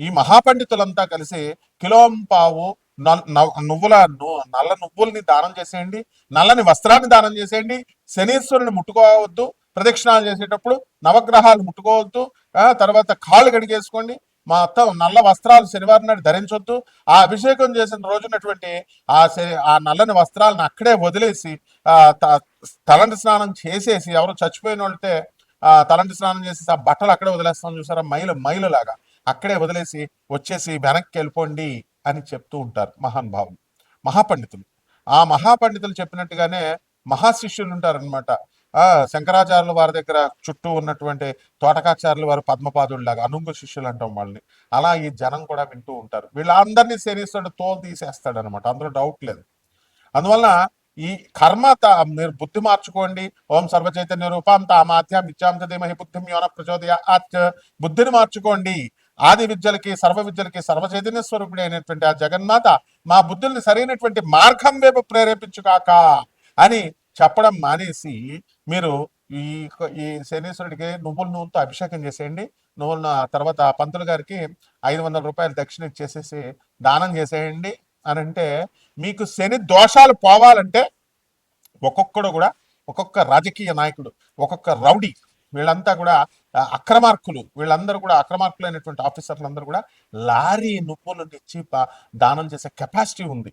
ఈ మహాపండితులంతా కలిసి కిలోంపావు నల్- నువ్వుల నల్ల నువ్వుల్ని దానం చేసేయండి నల్లని వస్త్రాన్ని దానం చేసేయండి శనీశ్వరుని ముట్టుకోవద్దు ప్రదక్షిణాలు చేసేటప్పుడు నవగ్రహాలు ముట్టుకోవద్దు ఆ తర్వాత కాళ్ళు కడిగేసుకోండి మొత్తం నల్ల వస్త్రాలు శనివారం నాడు ధరించొద్దు. ఆ అభిషేకం చేసిన రోజునటువంటి ఆ శ- ఆ నల్లని వస్త్రాలను అక్కడే వదిలేసి ఆ తలంటి స్నానం చేసేసి ఎవరు చచ్చిపోయిన వాళ్ళతే ఆ తలంటి స్నానం చేసేసి ఆ బట్టలు అక్కడే వదిలేస్తాం చూసారా? మైలు మైలు లాగా అక్కడే వదిలేసి వచ్చేసి వెనక్కి వెళ్ళిపోండి అని చెప్తూ ఉంటారు మహానుభావులు మహాపండితులు. ఆ మహాపండితులు చెప్పినట్టుగానే మహాశిష్యులు ఉంటారనమాట ఆ శంకరాచార్యుల వారి దగ్గర చుట్టూ ఉన్నటువంటి తోటకాచార్యుల వారు పద్మపాదుల్లాగా అనుంగు శిష్యులు అంటాం వాళ్ళని. అలా ఈ జనం కూడా వింటూ ఉంటారు. వీళ్ళందరినీ శనిస్తాడు తోలు తీసేస్తాడు అనమాట అందులో డౌట్ లేదు. అందువల్ల ఈ కర్మ మీరు బుద్ధి మార్చుకోండి. ఓం సర్వచైతన్య రూపాం తామాత్యం ఇచ్చాం ధీమహి బుద్ధిం యోన ప్రచోదయ బుద్ధిని మార్చుకోండి. ఆది విద్యలకి సర్వ విద్యలకి సర్వ చైతన్య స్వరూపుడి అయినటువంటి ఆ జగన్మాత మా బుద్ధుల్ని సరైనటువంటి మార్గం వైపు ప్రేరేపించుగాక అని చెప్పడం మానేసి మీరు ఈ ఈ శనీశ్వరుడికి నువ్వుల నూనెతో అభిషేకం చేసేయండి. నువ్వుల తర్వాత పంతులు గారికి ఐదు వందల రూపాయలు దక్షిణ ఇచ్చేసేసి దానం చేసేయండి అని అంటే మీకు శని దోషాలు పోవాలంటే ఒక్కొక్కడు కూడా ఒక్కొక్క రాజకీయ నాయకుడు ఒక్కొక్క రౌడీ వీళ్ళంతా కూడా అక్రమార్కులు. వీళ్ళందరూ కూడా అక్రమార్కులైనటువంటి ఆఫీసర్లందరూ కూడా లారీ నువ్వులు ఇచ్చి దానం చేసే కెపాసిటీ ఉంది.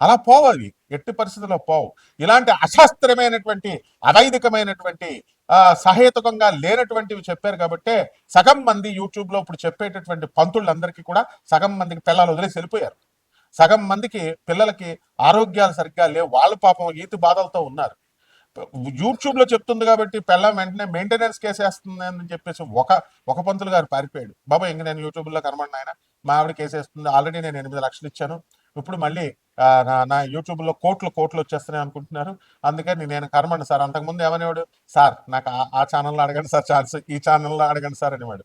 అలా పోవాలి ఎట్టి పరిస్థితుల్లో పోవు. ఇలాంటి అశాస్త్రమైనటువంటి అవైదికమైనటువంటి సహేతుకంగా లేనటువంటివి చెప్పారు కాబట్టి సగం మంది యూట్యూబ్లో ఇప్పుడు చెప్పేటటువంటి పంతులందరికీ కూడా సగం మందికి పిల్లలు వదిలేసి వెళ్ళిపోయారు. సగం మందికి పిల్లలకి ఆరోగ్యాలు సరిగ్గా లేవు. వాళ్ళు పాపం ఈతి బాధలతో ఉన్నారు. యూట్యూబ్లో చెప్తుంది కాబట్టి పెళ్ళం వెంటనే మెయింటెనెన్స్ కేసేస్తుంది అని చెప్పేసి ఒక ఒక పంతులు గారు పారిపోయాడు. బాబా ఇంక నేను యూట్యూబ్లో కనబడిన ఆయన మా ఆవిడ కేసేస్తుంది ఆల్రెడీ నేను ఎనిమిది లక్షలు ఇచ్చాను. ఇప్పుడు మళ్ళీ నా నా యూట్యూబ్లో కోట్లు కోట్లు వచ్చేస్తున్నాయి అనుకుంటున్నారు. అందుకని నేను కనబడి సార్ అంతకుముందు ఏమనేవాడు సార్ నాకు ఆ- ఆ ఛానల్లో అడగండి సార్. ఛాన్స్ ఈ ఛానల్లో అడగండి సార్ అనేవాడు.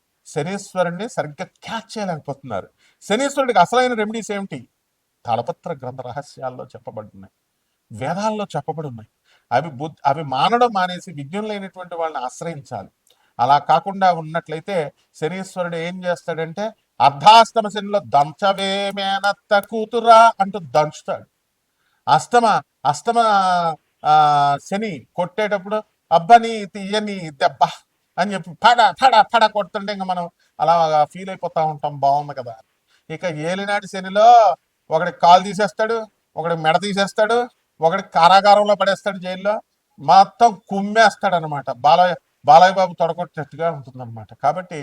శనీశ్వరుణ్ణి సరిగ్గా క్యాచ్ చేయలేకపోతున్నారు. శనీశ్వరుడికి అసలైన రెమెడీస్ ఏమిటి? తలపత్ర గ్రంథ రహస్యాల్లో చెప్పబడున్నాయి వేదాల్లో చెప్పబడి ఉన్నాయి అవి బుద్ధి అవి మానడం మానేసి విజ్ఞం లేనటువంటి వాళ్ళని ఆశ్రయించాలి. అలా కాకుండా ఉన్నట్లయితే శనీశ్వరుడు ఏం చేస్తాడంటే అర్ధాస్తమ శనిలో దంచవేమేనత్త కూతురా అంటూ దంచుతాడు. అష్టమ అష్టమ శని కొట్టేటప్పుడు అబ్బని తీయని దెబ్బ అని చెప్పి పడ పడ పడ కొడుతుంటే ఇంకా మనం అలా ఫీల్ అయిపోతా ఉంటాం. బాగుంది కదా. ఇక ఏలినాటి శనిలో ఒకడి కాలు తీసేస్తాడు ఒకడి మెడ తీసేస్తాడు ఒకడి కారాగారంలో పడేస్తాడు జైల్లో. మొత్తం కుమ్మేస్తాడు అనమాట బాలయ్య బాలయ్య బాబు తొడగొట్టినట్టుగా ఉంటుందన్నమాట. కాబట్టి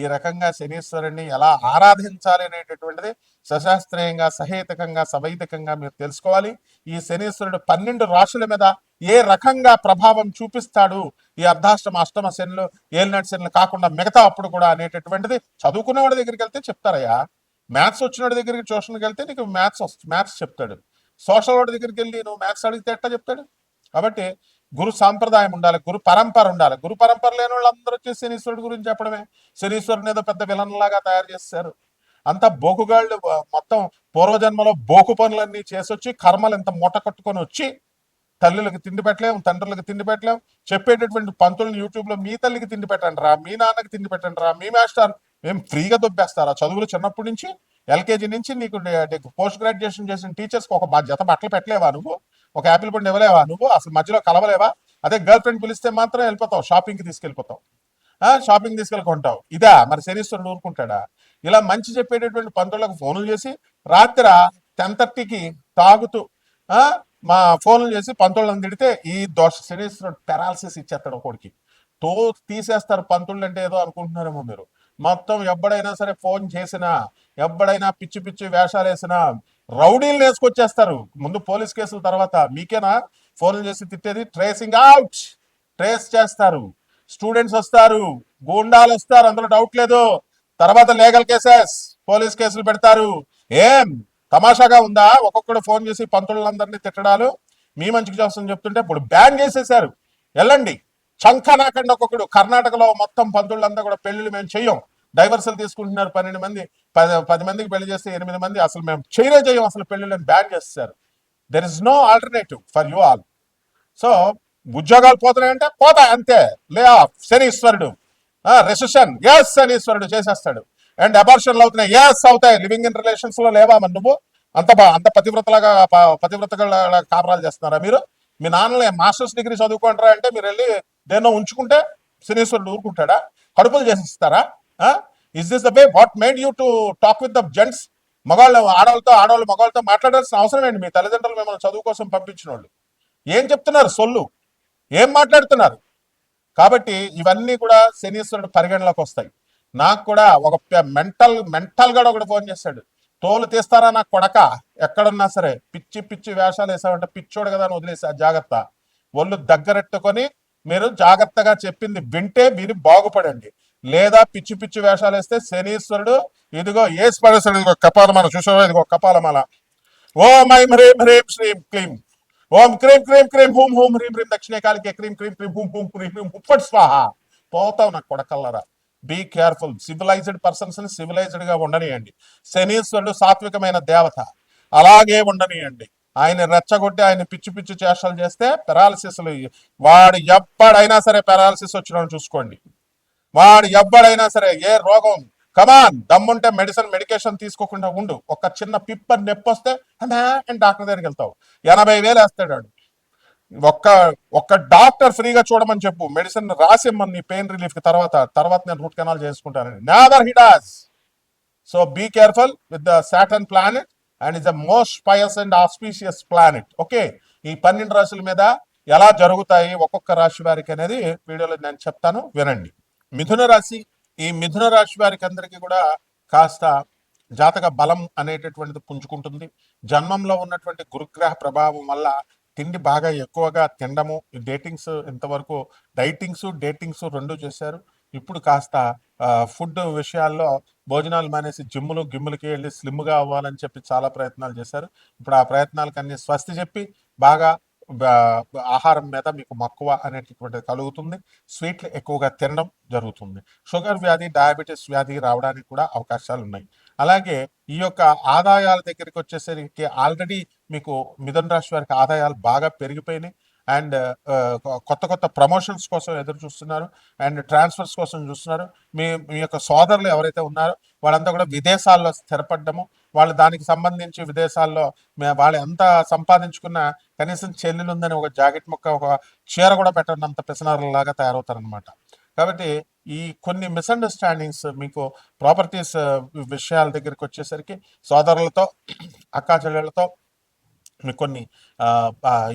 ఈ రకంగా శనీశ్వరుణ్ణి ఎలా ఆరాధించాలి అనేటటువంటిది సశాస్త్రీయంగా సహేతకంగా సవైతకంగా మీరు తెలుసుకోవాలి. ఈ శనీశ్వరుడు పన్నెండు రాశుల మీద ఏ రకంగా ప్రభావం చూపిస్తాడు? ఈ అర్ధాష్టమ అష్టమ శనులు ఏలినాటి శనులు కాకుండా మిగతా అప్పుడు కూడా అనేటటువంటిది చదువుకున్నవాడి దగ్గరికి వెళ్తే చెప్తారయ్యా. మ్యాథ్స్ వచ్చినవాడి దగ్గరికి ట్యూషన్కి వెళ్తే నీకు మ్యాథ్స్ మ్యాథ్స్ చెప్తాడు. సోషల్ వాడి దగ్గరికి వెళ్ళి నువ్వు మ్యాథ్స్ అడిగితే ఎట్లా చెప్తాడు? కాబట్టి గురు సాంప్రదాయం ఉండాలి గురు పరంపర ఉండాలి. గురు పరంపర లేని వాళ్ళందరూ వచ్చి శనీశ్వరుడు గురించి చెప్పడమే. శనీశ్వరుని ఏదో పెద్ద విలన్ లాగా తయారు చేస్తారు. అంత బోకుగాళ్ళు మొత్తం పూర్వజన్మలో బోకు పనులన్నీ చేసొచ్చి కర్మలు ఇంత మూట కట్టుకొని వచ్చి తల్లులకు తిండి పెట్టలేం తండ్రులకు తిండి పెట్టలేం చెప్పేటటువంటి పంతులను యూట్యూబ్లో మీ తల్లికి తిండి పెట్టండి రా మీ నాన్నకి తిండి పెట్టండి రా మీ మాస్టర్ మేము ఫ్రీగా దొబ్బేస్తారా? చదువులు చిన్నప్పటి నుంచి ఎల్కేజీ నుంచి నీకు పోస్ట్ గ్రాడ్యుయేషన్ చేసిన టీచర్స్కి ఒక జత బట్టలు పెట్టలేవా నువ్వు? ఒక యాపిల్ పండు ఇవ్వలేవా? నువ్వు అసలు మధ్యలో కలవలేవా? అదే గర్ల్ ఫ్రెండ్ పిలిస్తే మాత్రం వెళ్ళిపోతావు షాపింగ్కి తీసుకెళ్ళిపోతావు. ఆ షాపింగ్ తీసుకెళ్ళుకుంటావు ఇదా మరి శనీశ్వరుడు ఊరుకుంటాడా? ఇలా మంచి చెప్పేటటువంటి పంతులకు ఫోన్లు చేసి రాత్రి టెన్ థర్టీకి తాగుతూ మా ఫోన్లు చేసి పంతులను తిడితే ఈ దోష శనీశ్వరుడు పెరాలసిస్ ఇచ్చేస్తాడు ఒకడికి తో తీసేస్తారు పంతుళ్ళు అంటే ఏదో అనుకుంటున్నారేమో మీరు. మొత్తం ఎప్పుడైనా సరే ఫోన్ చేసినా ఎప్పుడైనా పిచ్చి పిచ్చి వేషాలు వేసినా రౌడీలు వేసుకొచ్చేస్తారు. ముందు పోలీస్ కేసుల తర్వాత మీకేనా? ఫోన్లు చేసి తిట్టేది ట్రేసింగ్ అవుట్. ట్రేస్ చేస్తారు. స్టూడెంట్స్ వస్తారు. గూండాలు వస్తారు. అందులో డౌట్ లేదు. తర్వాత లీగల్ కేసెస్. పోలీస్ కేసులు పెడతారు. ఏం? తమాషాగా ఉందా? ఒక్కొక్కడు ఫోన్ చేసి పంతులందరినీ తిట్టడాలు. మీ మంచికి చేస్తామని చెప్తుంటే ఇప్పుడు బ్యాన్ చేసేసారు వెళ్ళండి చంకనాకండి ఒక్కొక్కడు. కర్ణాటకలో మొత్తం పంతులంతా కూడా పెళ్ళిళ్ళు మేము చెయ్యం. డైవర్సల్ తీసుకుంటున్నారు పన్నెండు మంది. పది పది మందికి పెళ్ళి చేస్తే ఎనిమిది మంది అసలు మేము చేయనే చేయం అసలు పెళ్ళిళ్ళని బ్యాన్ చేస్తారు. There is no alternative for you all so ఉద్యోగాలు పోతున్నాయంటే? పోతాయి అంతే. లే ఆఫ్ శనీశ్వరుడు రెసిషన్ ఎస్ శనీశ్వరుడు చేసేస్తాడు. అండ్ అబార్షన్లు అవుతున్నాయి. ఎస్ అవుతాయి. లివింగ్ ఇన్ రిలేషన్స్లో లేవా మరి నువ్వు? అంత బా- అంత పతివ్రతలాగా పతివ్రతగా కాపరాలు చేస్తున్నారా మీరు? మీ నాన్నలే మాస్టర్స్ డిగ్రీ చదువుకుంటారా అంటే మీరు వెళ్ళి దేన్నో ఉంచుకుంటే శనీశ్వరుడు ఊరుకుంటాడా? కడుపులు చేసిస్తారా? Is this the way what made you to talk with the gents మగవాళ్ళు ఆడవాళ్ళతో ఆడవాళ్ళు మగవాళ్ళతో మాట్లాడాల్సిన అవసరం ఏంటి? మీ తల్లిదండ్రులు మిమ్మల్ని చదువు కోసం పంపించిన వాళ్ళు ఏం చెప్తున్నారు? సొల్లు. ఏం మాట్లాడుతున్నారు? కాబట్టి ఇవన్నీ కూడా శనీశ్వరుడు పరిగణలోకి వస్తాయి. నాకు కూడా ఒక మెంటల్ మెంటల్గా ఒకటి ఫోన్ చేశాడు తోలు తీస్తారా నా కొడక? ఎక్కడున్నా సరే పిచ్చి పిచ్చి వేషాలు వేసామంటే పిచ్చోడు కదా అని వదిలేసా జాగ్రత్త. ఒళ్ళు దగ్గరెట్టుకొని మీరు జాగ్రత్తగా చెప్పింది వింటే మీరు బాగుపడండి. లేదా పిచ్చి పిచ్చి వేషాలు వేస్తే శనీశ్వరుడు ఇదిగో ఏ పడేస్తాడు ఇదిగో కపాలమాల చూసావా? ఇదిగో కపాలమాల. ఓం ఐం హ్రీం హ్రీం శ్రీం క్లీం. ఓం క్రీం క్రీం క్రీం హూం హూం హ్రీం హ్రీం దక్షిణకాలికే క్రీం క్రీం క్రీం హూం హూం క్రీం హ్రీం హుప్పట్ స్వాహ. పోతావు నాకు కొడకల్లరా? Be careful. సివిలైజ్డ్ పర్సన్స్ని సివిలైజ్డ్గా ఉండనియండి. శనీశ్వరుడు సాత్వికమైన దేవత. అలాగే ఉండనియండి. ఆయన రెచ్చగొట్టి ఆయన పిచ్చి పిచ్చి చేష్టలు చేస్తే పెరాలసిస్లు వాడు ఎప్పుడైనా సరే పెరాలసిస్ వచ్చిన చూసుకోండి. వాడు ఎవ్వడైనా సరే ఏ రోగం కమాన్ దమ్ముంటే మెడిసిన్ మెడికేషన్ తీసుకోకుండా ఉండు. ఒక చిన్న పిప్ప నొప్పి వస్తే అని డాక్టర్ దగ్గరికి వెళ్తావు. ఎనభై వేలు వేస్తాడు ఒక్క ఒక్క డాక్టర్ ఫ్రీగా చూడమని చెప్పు. మెడిసిన్ రాసిమ్మని నీ పెయిన్ రిలీఫ్కి తర్వాత తర్వాత నేను రూట్ కెనాల్ చేసుకుంటానని. Never he so be careful with the Saturn planet and is the most pious and auspicious planet okay ఈ పన్నెండు రాశుల మీద ఎలా జరుగుతాయి ఒక్కొక్క రాశి వారికి అనేది వీడియోలో నేను చెప్తాను. వినండి. మిథున రాశి ఈ మిథున రాశి వారికి అందరికీ కూడా కాస్త జాతక బలం అనేటటువంటిది పుంజుకుంటుంది. జన్మంలో ఉన్నటువంటి గురుగ్రహ ప్రభావం వల్ల తిండి బాగా ఎక్కువగా తినడము డేటింగ్స్ ఇంతవరకు డైటింగ్స్ డేటింగ్స్ రెండు చేశారు. ఇప్పుడు కాస్త ఫుడ్ విషయాల్లో భోజనాలు మానేసి జిమ్ములు గిమ్ములకి వెళ్ళి స్లిమ్గా అవ్వాలని చెప్పి చాలా ప్రయత్నాలు చేశారు. ఇప్పుడు ఆ ప్రయత్నాలకు అన్ని స్వస్తి చెప్పి బాగా ఆహారం మీద మీకు మక్కువ అనేటటువంటిది కలుగుతుంది. స్వీట్లు ఎక్కువగా తినడం జరుగుతుంది. షుగర్ వ్యాధి డయాబెటీస్ వ్యాధి రావడానికి కూడా అవకాశాలు ఉన్నాయి అలాగే ఈ యొక్క ఆదాయాల దగ్గరికి వచ్చేసరికి ఆల్రెడీ మీకు మిథున రాశి వారికి ఆదాయాలు బాగా పెరిగిపోయినాయి. అండ్ కొత్త కొత్త ప్రమోషన్స్ కోసం ఎదురు చూస్తున్నారు. అండ్ ట్రాన్స్ఫర్స్ కోసం చూస్తున్నారు. మీ మీ యొక్క సోదరులు ఎవరైతే ఉన్నారో వాళ్ళంతా కూడా విదేశాల్లో స్థిరపడ్డము. వాళ్ళు దానికి సంబంధించి విదేశాల్లో వాళ్ళు ఎంత సంపాదించుకున్నా కనీసం చెల్లెలు ఉందని ఒక జాకెట్ ముక్క ఒక చీర కూడా పెట్టనంత పిసనారులాగా తయారవుతారనమాట కాబట్టి ఈ కొన్ని మిస్అండర్స్టాండింగ్స్ మీకు ప్రాపర్టీస్ విషయాల దగ్గరికి వచ్చేసరికి సోదరులతో అక్కా చెల్లెళ్ళతో మీకు కొన్ని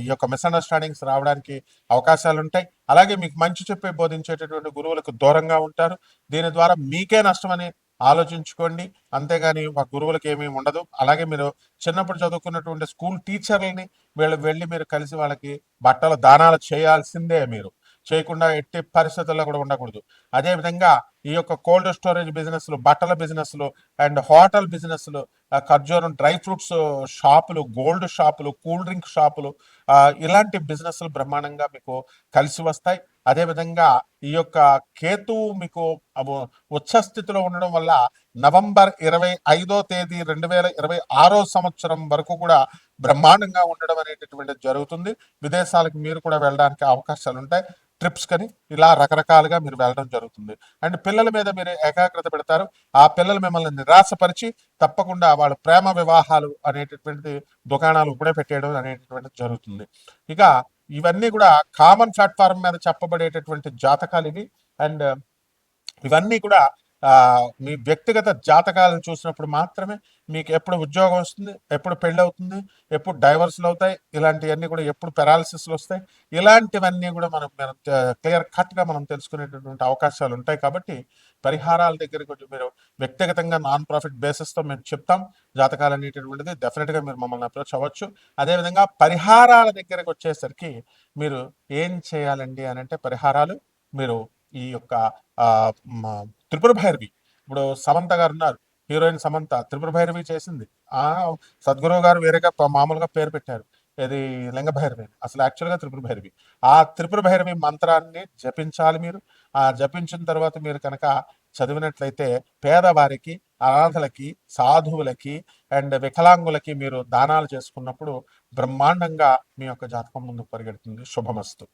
ఈ యొక్క మిస్అండర్స్టాండింగ్స్ రావడానికి అవకాశాలు ఉంటాయి అలాగే మీకు మంచి చెప్పే బోధించేటటువంటి గురువులకు దూరంగా ఉంటారు. దీని ద్వారా మీకే నష్టమని ఆలోచించుకోండి. అంతేగాని మా గురువులకు ఏమీ ఉండదు. అలాగే మీరు చిన్నప్పుడు చదువుకున్నటువంటి స్కూల్ టీచర్లని వీళ్ళు వెళ్ళి మీరు కలిసి వాళ్ళకి బట్టలు దానాలు చేయాల్సిందే మీరు. చేయకుండా ఎట్టి పరిస్థితుల్లో కూడా ఉండకూడదు. అదేవిధంగా ఈ యొక్క కోల్డ్ స్టోరేజ్ బిజినెస్లు బట్టల బిజినెస్లు అండ్ హోటల్ బిజినెస్లు ఖర్జూరం డ్రై ఫ్రూట్స్ షాపులు గోల్డ్ షాపులు కూల్ డ్రింక్ షాపులు ఇలాంటి బిజినెస్లు బ్రహ్మాండంగా మీకు కలిసి వస్తాయి. అదేవిధంగా ఈ యొక్క కేతువు మీకు అబు- ఉచ్చ స్థితిలో ఉండడం వల్ల నవంబర్ ఇరవై ఐదో తేదీ రెండు వేల ఇరవై ఆరో సంవత్సరం వరకు కూడా బ్రహ్మాండంగా ఉండడం అనేటటువంటిది జరుగుతుంది. విదేశాలకు మీరు కూడా వెళ్ళడానికి అవకాశాలు ఉంటాయి. ట్రిప్స్ కని ఇలా రకరకాలుగా మీరు వెళ్ళడం జరుగుతుంది. అండ్ పిల్లల మీద మీరు ఏకాగ్రత పెడతారు. ఆ పిల్లలు మిమ్మల్ని నిరాశపరిచి తప్పకుండా వాళ్ళ ప్రేమ వివాహాలు అనేటటువంటి దుకాణాలు ఇప్పుడే పెట్టేయడం అనేటటువంటిది జరుగుతుంది. ఇక ఇవన్నీ కూడా కామన్ ప్లాట్ఫారం మీద చెప్పబడేటటువంటి జాతకాలు ఇవి. అండ్ uh, ఇవన్నీ కూడా మీ వ్యక్తిగత జాతకాలను చూసినప్పుడు మాత్రమే మీకు ఎప్పుడు ఉద్యోగం వస్తుంది ఎప్పుడు పెళ్ళి అవుతుంది ఎప్పుడు డైవర్స్లు అవుతాయి ఇలాంటివన్నీ కూడా ఎప్పుడు పెరాలసిస్లు వస్తాయి. ఇలాంటివన్నీ కూడా మనం మనం క్లియర్ కట్గా మనం తెలుసుకునేటటువంటి అవకాశాలు ఉంటాయి కాబట్టి పరిహారాల దగ్గర కొంచెం మీరు వ్యక్తిగతంగా నాన్ ప్రాఫిట్ బేసిస్తో మేము చెప్తాం. జాతకాలు అనేటటువంటిది డెఫినెట్గా మీరు మమ్మల్ని అప్రోచ్ అవ్వచ్చు. అదేవిధంగా పరిహారాల దగ్గరకు వచ్చేసరికి మీరు ఏం చేయాలండి అని అంటే పరిహారాలు మీరు ఈ యొక్క త్రిపుర భైరవి. ఇప్పుడు సమంత గారు ఉన్నారు హీరోయిన్ సమంత త్రిపుర భైరవి చేసింది. ఆ సద్గురువు గారు వేరేగా మామూలుగా పేరు పెట్టారు. ఇది లింగ భైరవి. అసలు యాక్చువల్గా త్రిపుర భైరవి. ఆ త్రిపుర భైరవి మంత్రాన్ని జపించాలి మీరు. ఆ జపించిన తర్వాత మీరు కనుక చదివినట్లయితే పేదవారికి అనాథలకి సాధువులకి అండ్ వికలాంగులకి మీరు దానాలు చేసుకున్నప్పుడు బ్రహ్మాండంగా మీ యొక్క జాతకం ముందుకు పరిగెడుతుంది. శుభమస్తు.